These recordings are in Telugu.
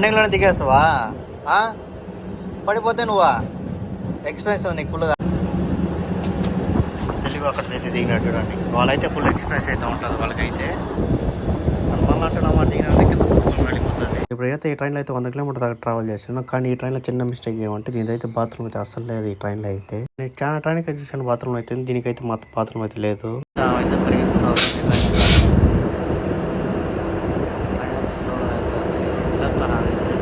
రన్నింగ్లోనే దిగేస్తావా? ఆ? పడిపోతే నువ్వా? ఎక్స్పీరియన్స్ ఉంది నీకు ఫుల్గా తెలివి అక్కడ అయితే దిగినట్టు చూడండి. వాళ్ళైతే ఫుల్ ఎక్స్పీరియన్స్ అయితే ఉంటుంది వాళ్ళకైతే. మనం మళ్ళీ అంటే నా మాట దిగినట్టు కింద కూర్చొని వెళ్ళిపోతుంది. ఇప్పుడు అయితే ఈ ట్రైన్లో అయితే వంద కిలోమీటర్ దాకా ట్రావెల్ చేశాను కానీ ఈ ట్రైన్లో చిన్న మిస్టేక్ ఏమంటే దీని అయితే బాత్రూమ్ అయితే అసలు లేదు ఈ ట్రైన్లో అయితే. నేను చాలా ట్రైన్కి అయితే చూసాను బాత్రూమ్ అయితే. దీనికైతే మాత్రం బాత్రూమ్ అయితే లేదు అయితే పరిగెత్తుకుంటూ వస్తుంది ట్రైన్ అయితే స్లోగా వెళ్తుంది వెళ్తాను అనేసి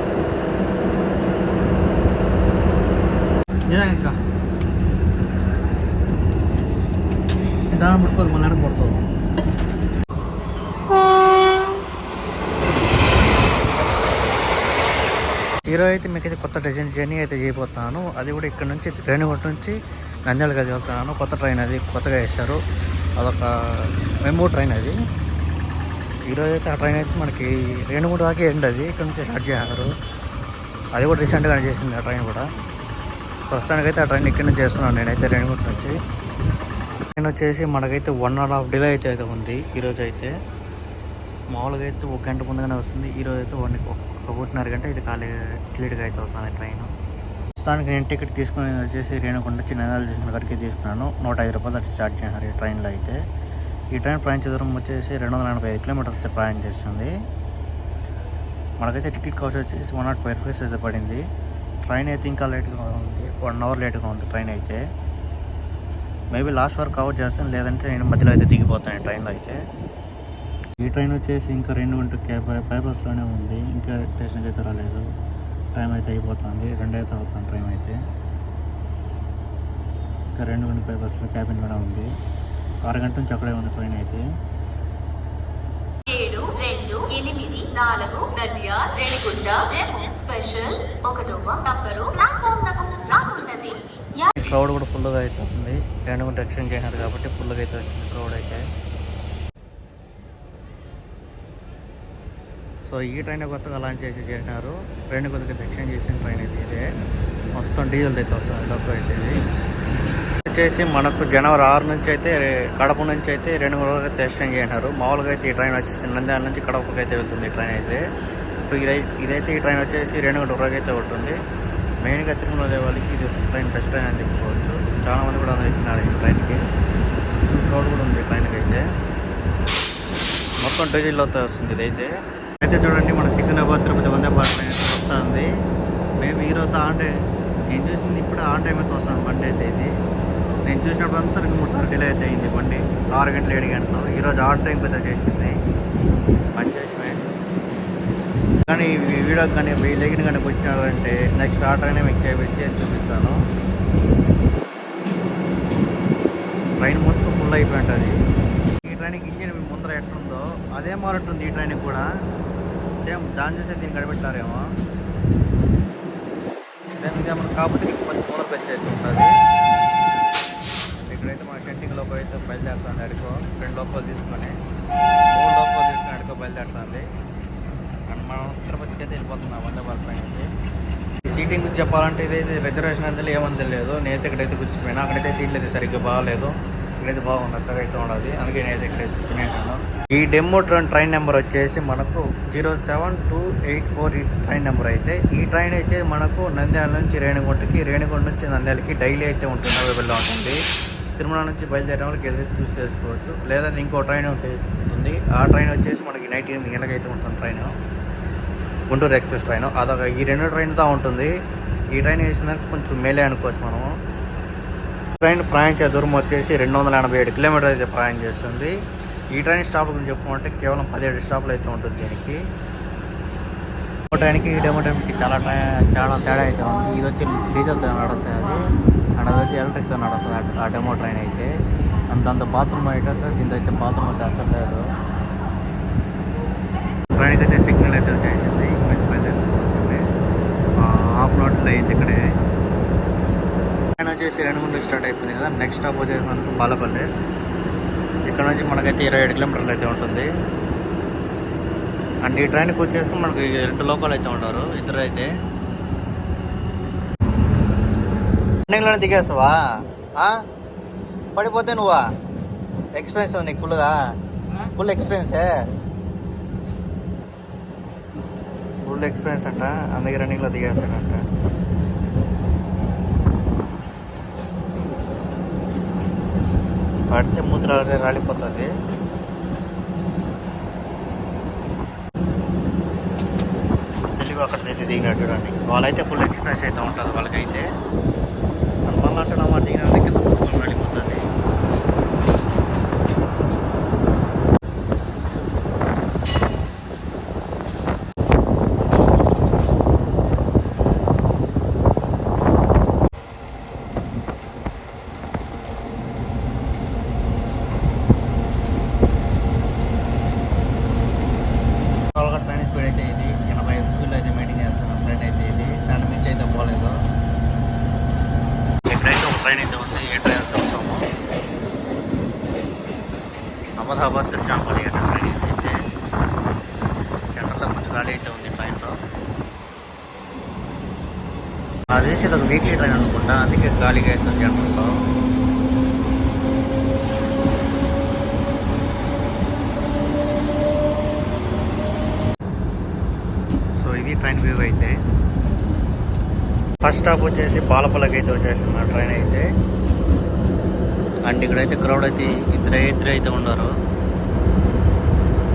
ఇంకా దాని పట్టుకోదు హీరో అయితే మీకు అయితే కొత్త డిజైన్ జర్నీ అయితే చేయబోతున్నాను. అది కూడా ఇక్కడ నుంచి రేణిగుంట నుంచి నంద్యాల గది వెళ్తున్నాను. కొత్త ట్రైన్ అది కొత్తగా వేశారు. అదొక మెమో ట్రైన్ అది. ఈరోజు అయితే ఆ ట్రైన్ అయితే మనకి రేణిగుంట దాకా ఎండ్ అది. ఇక్కడ నుంచి స్టార్ట్ చేశారు. అది కూడా రీసెంట్గానే చేసింది ఆ ట్రైన్ కూడా. ప్రస్తుతానికైతే ఆ ట్రైన్ ఇక్కడ నుంచి చేస్తున్నాను నేనైతే రేణిగుంట నుంచి. ట్రైన్ వచ్చేసి మనకైతే వన్ అండ్ హాఫ్ డిలే అయితే అయితే ఉంది. ఈరోజు అయితే మామూలుగా అయితే ఒక గంట ముందుగానే వస్తుంది. ఈరోజు అయితే వన్ ఒకటిన్నర గంట ఇది ఖాళీ క్లియర్గా అయితే వస్తుంది ట్రైన్ ప్రస్తుతానికి నేను టికెట్ తీసుకుని వచ్చేసి రేణుకొండ చిన్న చేసిన వరకు తీసుకున్నాను. నూట ఐదు రూపాయలు అట్లా స్టార్ట్ చేశారు ఈ ట్రైన్లో అయితే. ఈ ట్రైన్ ప్రయాణించే దూరం వచ్చేసి రెండు వందల ఎనభై ఐదు కిలోమీటర్స్ అయితే ప్రయాణం చేస్తుంది. మనకైతే టికెట్ కాస్ట్ వచ్చేసి వన్ నాట్ ఫైవ్ రూపీస్ అయితే పడింది. ట్రైన్ అయితే ఇంకా లేట్గా ఉంది. వన్ అవర్ లేట్గా ఉంది ట్రైన్ అయితే. మేబీ లాస్ట్ వరకు కవర్ చేస్తాను లేదంటే నేను మధ్యలో అయితే దిగిపోతాను ట్రైన్లో అయితే. ఈ ట్రైన్ వచ్చేసి ఇంకా రెండు గంటల పేపర్స్లోనే ఉంది. ఇంకా స్టేషన్కి అయితే రాలేదు. టైం అయితే అయిపోతుంది. రెండు అయితే అవుతుంది ట్రైన్ అయితే. ఇంకా రెండు గంటల పేపర్స్లో క్యాబిన్ కూడా ఉంది. అరగంట నుంచి అక్కడే ఉంది ట్రైన్ అయితే. ఏడు రెండు ఎనిమిది నాలుగు రేణిగుంట స్పెషల్ ఒకటవ నంబరు క్రౌడ్ కూడా ఫుల్గా అయితే ఉంది రెండు గంటలు ఎక్స్టెండ్ చేసినారు కాబట్టి ఫుల్గా అయితే వచ్చింది క్రౌడ్ అయితే. సో ఈ ట్రైన్ కొత్తగా లాంచ్ చేసి చేసినారు. రెండు కొద్దిగా ఎక్స్టెండ్ చేసిన ట్రైన్ అయితే ఇదే. మొత్తం డీజిల్ అయితే వస్తుంది డబ్బు అయితే ఇది. వచ్చేసి మనకు జనవరి ఆరు నుంచి అయితే కడప నుంచి అయితే రెండు మూడు రోజులు అయితే ఎక్స్టెండ్ చేసినారు. మామూలుగా అయితే ఈ ట్రైన్ వచ్చేసి నంద్యాల నుంచి కడపకి అయితే వెళ్తుంది ఈ ట్రైన్ అయితే. ఇప్పుడు ఇదై ఇదైతే ఈ ట్రైన్ వచ్చేసి రెండు గంటల వరకు అయితే ఉంటుంది. మెయిన్గా తిరుమల వెళ్ళే వాళ్ళకి ఇది ట్రైన్ బెస్ట్ ట్రైన్ అని చెప్పుకోవచ్చు. చాలామంది కూడా ఎక్కినారు ఈ ట్రైన్కి. క్రౌడ్ కూడా ఉంది ట్రైన్కి అయితే మొత్తం డీజిల్లో వస్తుంది ఇదైతే. అయితే చూడండి మన సికింద్రాబాద్ తిరుపతి వందే భారత్ ట్రైన్ మేము వస్తుంది. మేము ఈరోజు టైం నేను చూసింది ఇప్పుడు ఆన్ టైం అయితే వస్తుంది బండి అయితే ఇది. నేను చూసినప్పుడు అంతా రెండు మూడు సార్లు డిలే అయితే అయింది బండి. ఆరు గంటలు ఏడు గంటలు. ఈరోజు ఆన్ టైం అయితే చేసింది. మంచి కానీ ఈ వీడియో కానీ వెయ్యి లెగిన కానీ వచ్చినారంటే నెక్స్ట్ ఆర్డర్ ట్రైన్ మీకు చేసి చూపిస్తాను. ట్రైన్ మొత్తం ఫుల్ అయిపోయి ఉంటుంది ఈ ట్రైన్కి ఇంజిన్ ముందర ఎట్లుందో అదే మారుంటుంది ఈ ట్రైన్కి కూడా. సేమ్ దాని చూసే దీన్ని కనిపెట్టారేమో. సేమ్ ఇదే మనం కాకపోతే కొంచెం ముందరకు వచ్చేది ఉంటుంది. ఇక్కడైతే మన టెంటింగ్ లోపల అయితే బయలుదేరుతుంది అడుకో రెండు లోపల తీసుకొని మూడు లోపల తీసుకొని అడుకో బయలుదేరుతుంది. మనం తిరుపతికి అయితే వెళ్ళిపోతున్నాం వందే భారత్ ట్రైన్ అయితే. ఈ సీటింగ్ గురించి చెప్పాలంటే ఇదైతే రిజర్వేషన్ అంతే ఏమంది లేదు. నేనైతే ఇక్కడైతే కూర్చుపోయినా. అక్కడైతే సీట్లు అయితే సరిగ్గా బాగాలేదు. ఇక్కడైతే బాగుంది. అక్కడ అయితే ఉండదు. అందుకే నేనైతే ఇక్కడైతే కూర్చునేటాను ఈ డెమో ట్రైన్ ట్రైన్ నెంబర్ వచ్చేసి మనకు zero seven two eight four ఈ ట్రైన్ నెంబర్ అయితే. ఈ ట్రైన్ అయితే మనకు నంద్యాల నుంచి రేణిగుంటకి రేణిగుంట నుంచి నంద్యాలకి డైలీ అయితే ఉంటుంది. అవైలబుల్లో ఉంటుంది. తిరుమల నుంచి బయలుదేరే వాళ్ళకి ఏదైతే చూస్ చేసుకోవచ్చు. లేదా ఇంకో ట్రైన్ ఉంటుంది. ఆ ట్రైన్ వచ్చేసి మనకి నైట్ ఎనిమిది గంటలకు అయితే ఉంటుంది ట్రైన్ గుంటూరు ఎక్స్ప్రెస్ ట్రైన్. అదొక ఈ రెండు ట్రైన్తో ఉంటుంది. ఈ ట్రైన్ వేసినాక కొంచెం మేలే అనుకోవచ్చు మనము ట్రైన్ ప్రయాణించే దూరం వచ్చేసి రెండు వందల ఎనభై ఏడు కిలోమీటర్లు అయితే ప్రయాణం చేస్తుంది. ఈ ట్రైన్ స్టాప్ గురించి చెప్పుకుంటే కేవలం పదిహేడు స్టాప్లు అయితే ఉంటుంది దీనికి. డెమో ట్రైన్కి ఈ డెమో ట్రైన్కి చాలా టై- చాలా తేడా అయితే ఉంది. ఇది వచ్చి డీజిల్తో నడుస్తుంది అది. అండ్ అది వచ్చి ఎలక్ట్రిక్తో నడుస్తుంది ఆ- డెమో ట్రైన్ అయితే. అండ్ దాంతో బాత్రూమ్ అయితే దీంతో అయితే బాత్రూమ్ అయితే అసలు లేదు. ట్రైన్ అయితే సిగ్నల్ అయితే వచ్చేసింది. హాఫ్ అయింది ఇక్కడే ట్రైన్ వచ్చేసి రెండు గంటలకు స్టార్ట్ అయిపోయింది కదా. నెక్స్ట్ స్టాప్ వచ్చేసి మనకు బాలపల్లి. ఇక్కడ నుంచి మనకైతే ఇరవై ఏడు కిలోమీటర్లు అయితే ఉంటుంది. అండ్ ఈ ట్రైన్కి వచ్చేసి మనకి రెండు లోకల్ అయితే ఉంటారు ఇద్దరు అయితే రన్నింగ్లోనే దిగేస్తావా? ఆ? పడిపోతే నువ్వా? ఎక్స్పీరియన్స్ ఉంది నీకు ఫుల్గా ఫుల్ ఎక్స్పీరియన్సే ఫుల్ ఎక్స్పీరియన్స్ అంట. అందుకే రన్నింగ్లో దిగేస్తాడంట పడితే మూతి రాలిపోతుంది. తెలుగు అక్కడ అయితే దిగినట్టు చూడండి. వాళ్ళైతే ఫుల్ ఎక్స్పీరియన్స్ అయితే ఉంటుంది వాళ్ళకైతే. మళ్ళీ అంటే నా దిగిన కింద మొత్తం రాలిపోతుంది మామూలుగా ట్రైన్ స్పీడ్ అయితే ఇది ఎనభై ఐదు స్పీడ్ అయితే మెయింటైన్ చేస్తున్నాం ట్రైన్ అయితే ఇది దాని మించి అయితే పోలేదు ఇక్కడైతే ఒక ట్రైన్ అయితే ఉంది ఏ ట్రైన్ చూస్తాము అహ్మదాబాద్ త్రిశాంపల్లి అనే ట్రైన్ అయితే జనరల్లో కొంచెం గాలి అయితే ఉంది ట్రైన్లో అది చేసి ఇది ఒక వీక్లీ ట్రైన్ అనుకుంటా అందుకే గాలిగా అయితే ఉంది జనరల్లో సో ఇది ట్రైన్ వ్యూ అయితే ఫస్ట్ స్టాప్ వచ్చేసి పాలపల్లకి అయితే వచ్చేసింది మా ట్రైన్ అయితే. అండ్ ఇక్కడైతే క్రౌడ్ అయితే ఇద్దరు ఇద్దరు అయితే ఉన్నారు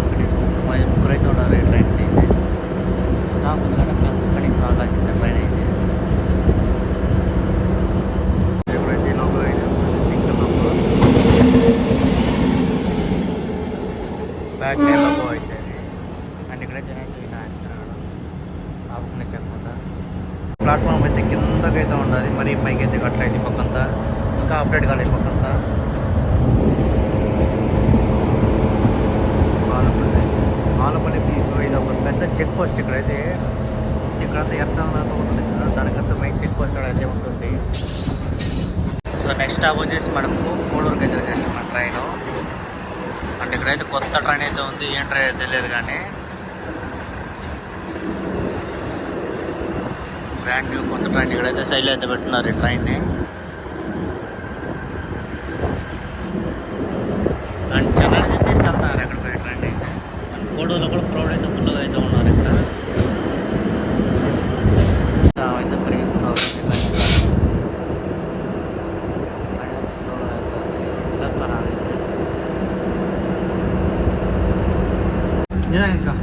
కనీసం ముగ్గురు ముగ్గురు అయితే ఉన్నారు ఈ ట్రైన్ అయితే స్టాప్ ఉంది కదా కనీసం కనీసం ఆగాల్సింది ట్రైన్ అయితే ఇప్పుడైతే ఈ లోపల అయితే సింగిల్ లోపల బ్యాక్ డే లోపల అయితే అండ్ ఇక్కడైతే నేను ఆపుకునే చెప్పకుండా ప్లాట్ఫామ్ అయితే కిందకైతే ఉండాలి. మరి పైకి అయితే కట్టలేదు పక్కంతా. ఇంకా అప్డేట్ కాలేదు పక్కంతా. ఆలపల్లి ఆలపల్లి ఇది ఒక పెద్ద చెక్ పోస్ట్ ఇక్కడైతే. ఇక్కడంతా ఎర్చాలతో ఉంటుంది. కదా దానికంతా మెయిన్ చెక్ పోస్ట్ అయితే ఉంటుంది. సో నెక్స్ట్ స్టాప్ వచ్చేసి మనకు కోడూరుకి అయితే వచ్చేసి మన ట్రైన్ అంటే ఇక్కడైతే కొత్త ట్రైన్ అయితే ఉంది. ఏం ట్రైన్ తెలియదు కానీ. బ్రాండ్ న్యూ కొత్త ట్రైన్ ఇక్కడైతే సైడ్ అయితే పెట్టున్నారు ఈ ట్రైన్ని అండ్ జనాలు అయితే తీసుకెళ్తున్నారు ఎక్కడ పోయి ట్రైన్ అయితే అండ్ కోడూరులో కూడా క్రౌడ్ అయితే ఫుల్గా అయితే ఉన్నారు ఇక్కడ ఆ, అయితే పరిగెత్తున్నారు ట్రైన్ అయితే స్లోగా వెళ్తుంది వెళ్తారా అనేసి ఇంకా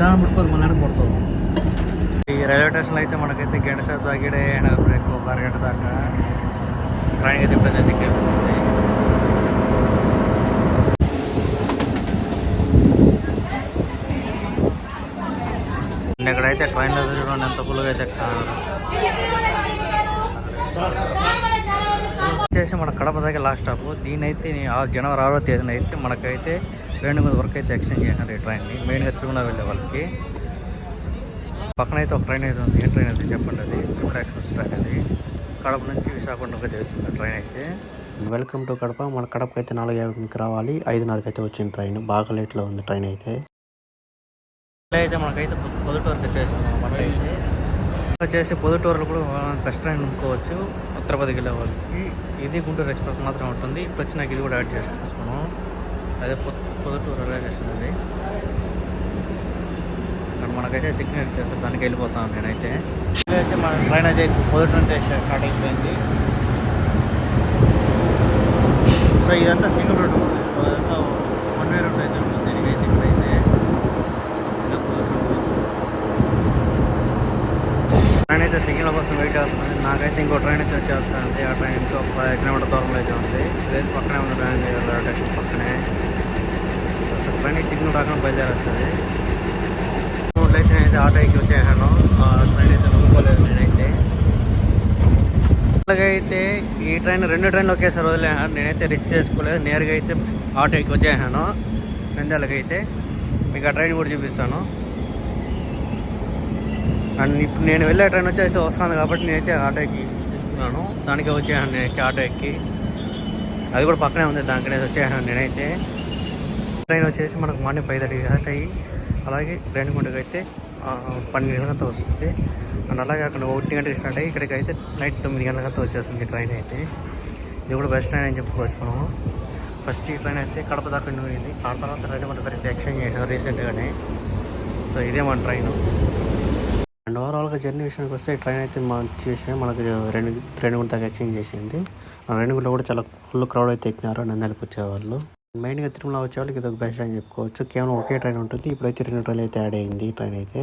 దాని పట్టుకోదు మళ్ళీ కొడతావు ఈ రైల్వే స్టేషన్లో అయితే మనకైతే గంట సేపు తగ్గిడే బ్రేక్ ఒక అరగంట దాకా ట్రైన్ అయితే ఇప్పుడు చేసి ఎక్కిపోతుంది ఇక్కడైతే ట్రైన్లో చూడండి ఎంత ఫుల్గా అయితే ఎక్కారు. వచ్చేసి మన కడప దగ్గర లాస్ట్ స్టాప్ దీని అయితే జనవరి ఆరో తేదీన అయితే మనకైతే రెండు మూడు వరకు అయితే ఎక్స్చేంజ్ చేసినారు ఈ ట్రైన్ని మెయిన్గా తిరుమల వెళ్ళే వాళ్ళకి. పక్కన అయితే ఒక ట్రైన్ అయితే ఉంది. ఏ ట్రైన్ అయితే చెప్పండి అది. తిరుమల ఎక్స్ప్రెస్ ట్రైన్ అది. కడప నుంచి విశాఖపట్నంకి జరుగుతుంది ట్రైన్ అయితే. Welcome to Kadapa. మన కడపకి అయితే నాలుగు యాభైకి రావాలి. ఐదున్నరకి అయితే వచ్చింది ట్రైన్ బాగా లేట్లో ఉంది ట్రైన్ అయితే. అయితే మనకైతే పొ- పొద్దుటూరుకి వచ్చేసాం అనమాట అయితే. వచ్చేసి పొద్దుటూరులో కూడా బెస్ట్ ట్రైన్ అనుకోవచ్చు తిరుపతికి వెళ్ళే వాళ్ళకి ఇది గుంటూరు ఎక్స్ప్రెస్ మాత్రం ఉంటుంది. ఇప్పుడు వచ్చి నాకు ఇది కూడా యాడ్ చేసుకోవచ్చు మనం. అదే పొద్దుటూరు రైల్వే స్టేషన్ అది. ఇక్కడ మనకైతే సిగ్నల్ ఇచ్చారు. దానికి వెళ్ళిపోతాను నేనైతే. అయితే మన ట్రైన్ అయితే పొద్దుట నుంచి స్టార్ట్ అయిపోయింది. సో ఇదంతా సింగిల్ రోడ్ ఇదంతా వన్ వే రోడ్ అయితే ఉంటుంది దీనికైతే ఇక్కడైతే ఇదో పొద్దుటూరు road. ట్రైన్ అయితే సిగ్నల్ కోసం వెయిట్ చేస్తుంది నాకైతే ఇంకో ట్రైన్ అయితే వచ్చేస్తుంది. ఆ ట్రైన్ ఇంకో పది కిలోమీటర్ దూరంలో అయితే ఉంది. ఇదైతే పక్కనే ఉంది ట్రైన్. స్టేషన్ పక్కనే. అసలు ట్రైన్ సిగ్నల్ రాకుండా బయలుదేరేస్తుంది. అయితే నేనైతే ఆటో ఎక్కి వచ్చేసాను. ఆ ట్రైన్ అయితే నమ్ముకోలేదు నేనైతే. అలాగైతే అయితే ఈ ట్రైన్ రెండు ట్రైన్లు ఒకేసారి వదిలే నేనైతే రిస్క్ చేసుకోలేదు. నేరుగా అయితే ఆటో ఎక్కి వచ్చేసాను. నంద్యాలకైతే. మీకు ఆ ట్రైన్ కూడా చూపిస్తాను. అండ్ ఇప్పుడు నేను వెళ్ళే ట్రైన్ వచ్చేసి వస్తాను కాబట్టి నేనైతే ఆటో ఎక్కి తీసుకున్నాను దానికే వచ్చేసాను నేనైతే ఆటో ఎక్కి అది కూడా పక్కనే ఉంది దానికనే వచ్చేసాను నేనైతే. ట్రైన్ వచ్చేసి మనకు మార్నింగ్ పది థర్టీ స్టార్ట్ అయ్యి అలాగే రేణిగుంటకి అయితే పన్నెండు గంటలతో వస్తుంది. అండ్ అలాగే అక్కడ ఒకటి గంటకి స్టార్ట్ అయ్యి ఇక్కడికి అయితే నైట్ తొమ్మిది గంటలకంతా వచ్చేస్తుంది ట్రైన్ అయితే. ఇది కూడా బెస్ట్ ట్రైన్ అని చెప్పుకోవచ్చు మనము ఫస్ట్ ఈ ట్రైన్ అయితే కడప దాకా పోయింది ఆ తర్వాత రేణిగుంట అయితే ఎక్స్చేంజ్ చేసాం రీసెంట్గానే సో ఇదే మన ట్రైన్ అండ్ ఓవరాల్గా జర్నీ విషయానికి వస్తే ట్రైన్ అయితే మంచి విషయం మనకు రెండు రేణిగుంట దాకా ఎక్స్చేంజ్ చేసింది. ఆ కూడా చాలా ఫుల్ క్రౌడ్ అయితే ఎక్కినారు నందానికి వచ్చేవాళ్ళు. మెయిన్గా తిరుమల వచ్చే వాళ్ళకి ఇది ఒక బెస్ట్ అని చెప్పుకోవచ్చు. కేవలం ఒకే ట్రైన్ ఉంటుంది. ఇప్పుడైతే రెండు ట్రైన్ అయితే యాడ్ అయింది ఈ ట్రైన్ అయితే.